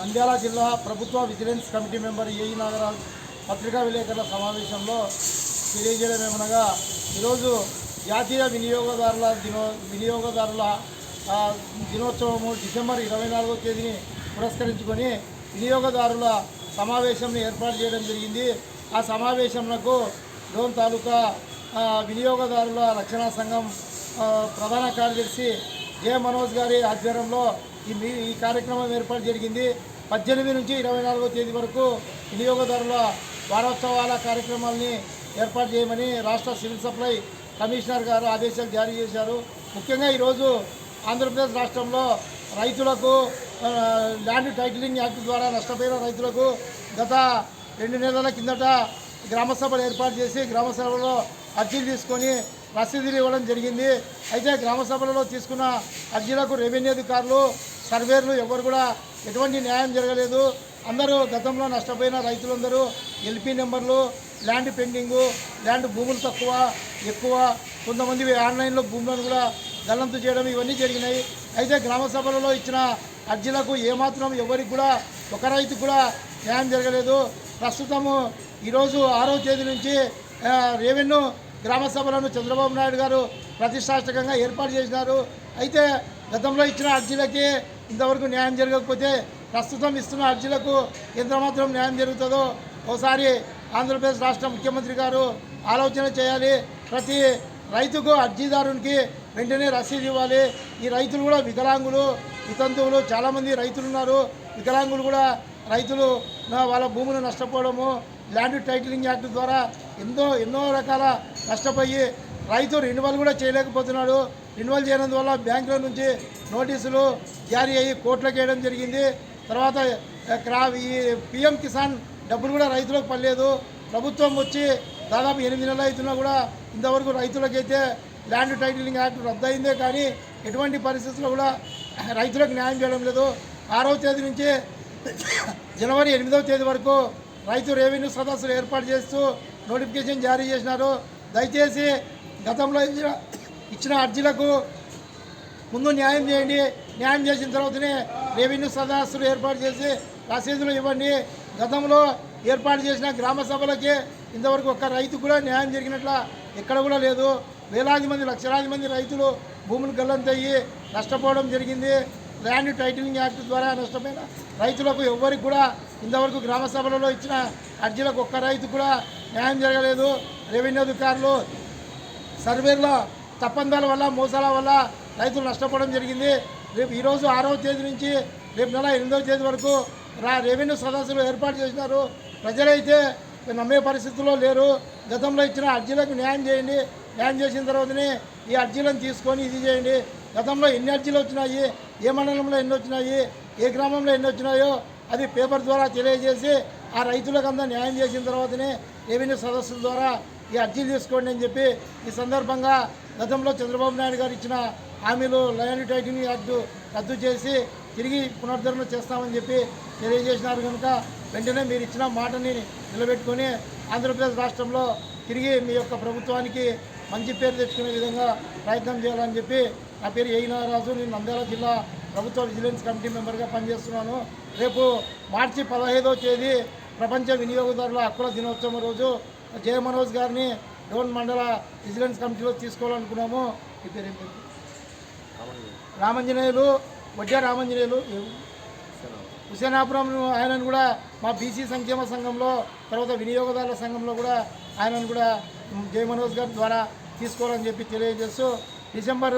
నంద్యాల జిల్లా ప్రభుత్వ vigilance committee member AE Nagaraj పత్రికా విలేకరుల సమావేశంలో తెలియజేయడం ఏమనగా ఈరోజు జాతీయ వినియోగదారుల దినో వినియోగదారుల దినోత్సవము డిసెంబర్ ఇరవై నాలుగో తేదీని పురస్కరించుకొని వినియోగదారుల సమావేశంను ఏర్పాటు చేయడం జరిగింది. ఆ సమావేశంలో డోన్ తాలూకా వినియోగదారుల రక్షణ సంఘం ప్రధాన కార్యదర్శి జే మనోజ్ గారి ఆధ్వర్యంలో ఈ ఈ కార్యక్రమం ఏర్పాటు జరిగింది. పద్దెనిమిది నుంచి ఇరవై నాలుగో తేదీ వరకు వినియోగదారుల వారోత్సవాల కార్యక్రమాల్ని ఏర్పాటు చేయమని రాష్ట్ర సివిల్ సప్లై కమిషనర్ గారు ఆదేశాలు జారీ చేశారు. ముఖ్యంగా ఈరోజు ఆంధ్రప్రదేశ్ రాష్ట్రంలో రైతులకు ల్యాండ్ టైటిలింగ్ యాక్ట్ ద్వారా నష్టపోయిన రైతులకు గత రెండు నెలల కిందట గ్రామ సభలు ఏర్పాటు చేసి గ్రామ సభలో అర్జీలు తీసుకొని రసీదులు ఇవ్వడం జరిగింది. అయితే గ్రామ సభలలో తీసుకున్న అర్జీలకు రెవెన్యూ అధికారులు సర్వేర్లు ఎవరు కూడా ఎటువంటి న్యాయం జరగలేదు. అందరూ గతంలో నష్టపోయిన రైతులందరూ ఎల్పీ నెంబర్లు ల్యాండ్ పెండింగు ల్యాండ్ భూములు తక్కువ ఎక్కువ కొంతమంది ఆన్లైన్లో భూములను కూడా గల్లంతు చేయడం ఇవన్నీ జరిగినాయి. అయితే గ్రామ సభలలో ఇచ్చిన అర్జీలకు ఏమాత్రం ఎవరికి కూడా ఒక రైతు కూడా న్యాయం జరగలేదు. ప్రస్తుతము ఈరోజు ఆరో తేదీ నుంచి రెవెన్యూ గ్రామ సభలను చంద్రబాబు నాయుడు గారు ప్రతిష్టాత్మకంగా ఏర్పాటు చేసినారు. అయితే గతంలో ఇచ్చిన అర్జీలకి ఇంతవరకు న్యాయం జరగకపోతే ప్రస్తుతం ఇస్తున్న అర్జీలకు ఎంత మాత్రం న్యాయం జరుగుతుందో ఒకసారి ఆంధ్రప్రదేశ్ రాష్ట్ర ముఖ్యమంత్రి గారు ఆలోచన చేయాలి. ప్రతి రైతుకు అర్జీదారునికి వెంటనే రసీదు ఇవ్వాలి. ఈ రైతులు కూడా వికలాంగులు వితంతువులు చాలామంది రైతులు ఉన్నారు. వికలాంగులు కూడా రైతులు వాళ్ళ భూములు నష్టపోవడము ల్యాండ్ టైటిలింగ్ యాక్ట్ ద్వారా ఎన్నో ఎన్నో రకాల నష్టపోయి రైతు రెన్యువల్ కూడా చేయలేకపోతున్నాడు. రెన్యువల్ వల్ల బ్యాంకుల నుంచి నోటీసులు జారీ అయ్యి కోట్లకు వేయడం జరిగింది. తర్వాత క్రా ఈ పిఎం కిసాన్ డబ్బులు కూడా రైతులకు పడలేదు. ప్రభుత్వం వచ్చి దాదాపు ఎనిమిది నెలలు అవుతున్నా కూడా ఇంతవరకు రైతులకైతే ల్యాండ్ టైటిలింగ్ యాక్ట్ రద్దయిందే కానీ ఎటువంటి పరిస్థితుల్లో కూడా రైతులకు న్యాయం చేయడం లేదు. ఆరవ తేదీ నుంచి జనవరి ఎనిమిదవ తేదీ వరకు రైతు రెవెన్యూ సదస్సులు ఏర్పాటు చేస్తూ నోటిఫికేషన్ జారీ చేసినారు. దయచేసి గతంలో ఇచ్చిన ఇచ్చిన అర్జీలకు ముందు న్యాయం చేయండి. న్యాయం చేసిన తర్వాతనే రెవెన్యూ సదస్సులు ఏర్పాటు చేసి రసీదులు ఇవ్వండి. గతంలో ఏర్పాటు చేసిన గ్రామ సభలకి ఇంతవరకు ఒక్క రైతు కూడా న్యాయం జరిగినట్ల ఎక్కడ కూడా లేదు. వేలాది మంది లక్షలాది మంది రైతులు భూములు గల్లంతయ్యి నష్టపోవడం జరిగింది. ల్యాండ్ టైటిలింగ్ యాక్ట్ ద్వారా నష్టపోయిన రైతులకు ఎవ్వరికి కూడా ఇంతవరకు గ్రామ సభలలో ఇచ్చిన అర్జీలకు ఒక్క రైతు కూడా న్యాయం జరగలేదు. రెవెన్యూ అధికారులు సర్వేల తప్పందాల వల్ల మోసాల వల్ల రైతులు నష్టపోవడం జరిగింది. రేపు ఈరోజు ఆరవ తేదీ నుంచి రేపు నెల ఎనిమిదవ తేదీ వరకు రా రెవెన్యూ సదస్సులు ఏర్పాటు చేసినారు. ప్రజలైతే నమ్మే పరిస్థితుల్లో లేరు. గతంలో ఇచ్చిన అర్జీలకు న్యాయం చేయండి. న్యాయం చేసిన తర్వాతనే ఈ అర్జీలను తీసుకొని ఇది చేయండి. గతంలో ఎన్ని అర్జీలు వచ్చినాయి? ఏ మండలంలో ఎన్ని వచ్చినాయి? ఏ గ్రామంలో ఎన్ని వచ్చినాయో అది పేపర్ ద్వారా తెలియజేసి ఆ రైతులకు అంతా న్యాయం చేసిన తర్వాతనే రెవెన్యూ సదస్సుల ద్వారా ఈ అర్జీలు తీసుకోండి అని చెప్పి ఈ సందర్భంగా గతంలో చంద్రబాబు నాయుడు గారు ఇచ్చిన హామీలు లయన్ టైటింగ్ యాక్ట్ రద్దు చేసి తిరిగి పునరుద్ధరణ చేస్తామని చెప్పి తెలియజేసినారు కనుక వెంటనే మీరు ఇచ్చిన మాటని నిలబెట్టుకొని ఆంధ్రప్రదేశ్ రాష్ట్రంలో తిరిగి మీ యొక్క ప్రభుత్వానికి మంచి పేరు తెచ్చుకునే విధంగా ప్రయత్నం చేయాలని చెప్పి నా పేరు ఏ నేను నంద్యాల జిల్లా ప్రభుత్వ విజిలెన్స్ కమిటీ మెంబర్గా పనిచేస్తున్నాను. రేపు మార్చి పదహైదో తేదీ ప్రపంచ వినియోగదారుల హక్కుల దినోత్సవం రోజు జయ మనోజ్ గారిని డోన్ మండల విజిలెన్స్ కమిటీలో తీసుకోవాలనుకున్నాము. ఈ పేరు పేరు? రామంజనేయులు వడ్డే రామంజనేయులు హుసేనాపురం ఆయనను కూడా మా బీసీ సంక్షేమ సంఘంలో తర్వాత వినియోగదారుల సంఘంలో కూడా ఆయనను కూడా జయ మనోజ్ గారి ద్వారా తీసుకోవాలని చెప్పి తెలియజేస్తూ డిసెంబర్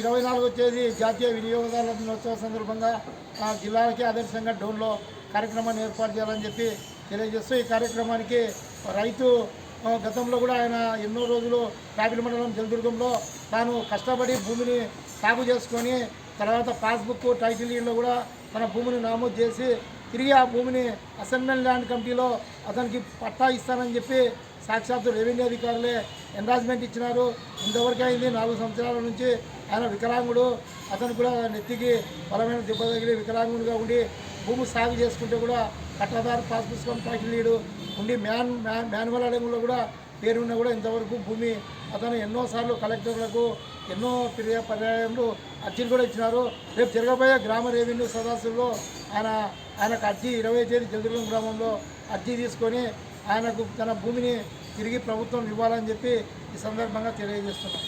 ఇరవై నాలుగో తేదీ జాతీయ వినియోగదారుల దినోత్సవ సందర్భంగా ఆ, జిల్లాలకి ఆదర్శంగా డోన్లో కార్యక్రమాన్ని ఏర్పాటు చేయాలని చెప్పి తెలియజేస్తూ ఈ కార్యక్రమానికి రైతు గతంలో కూడా ఆయన ఎన్నో రోజులు కాపిలి మండలం జలదుర్గంలో తాను కష్టపడి భూమిని సాగు చేసుకొని తర్వాత పాస్బుక్ టైటిల్ డీడ్లో కూడా తన భూమిని నమోదు చేసి తిరిగి ఆ భూమిని అసెంబ్లీ ల్యాండ్ కమిటీలో అతనికి పట్టా ఇస్తానని చెప్పి సాక్షాత్తు రెవెన్యూ అధికారులే ఎన్రాజ్మెంట్ ఇచ్చినారు. ఇంతవరకు అయింది నాలుగు సంవత్సరాల నుంచి ఆయన వికలాంగుడు. అతను కూడా నెత్తికి బలమైన దెబ్బ తగిలి వికలాంగుడిగా ఉండి భూమి సాగు చేసుకుంటే కూడా పట్టాదారు పాస్ పుస్తకం టైటిల్ లీడు ఉండి మ్యాన్ మ్యాన్ మాన్యువల్ అడంగులో కూడా పేరున్నా కూడా ఇంతవరకు భూమి అతను ఎన్నోసార్లు కలెక్టర్లకు ఎన్నో పర్యా పర్యాయంలో అర్జీలు కూడా ఇచ్చినారు. రేపు జరగబోయే గ్రామ రెవెన్యూ సదస్సులో ఆయన ఆయనకు అర్జీ ఇరవై తేదీ జగదుర్గం గ్రామంలో అర్జీ తీసుకొని ఆయనకు తన భూమిని తిరిగి ప్రభుత్వం ఇవ్వాలని చెప్పి ఈ సందర్భంగా తెలియజేస్తున్నాం.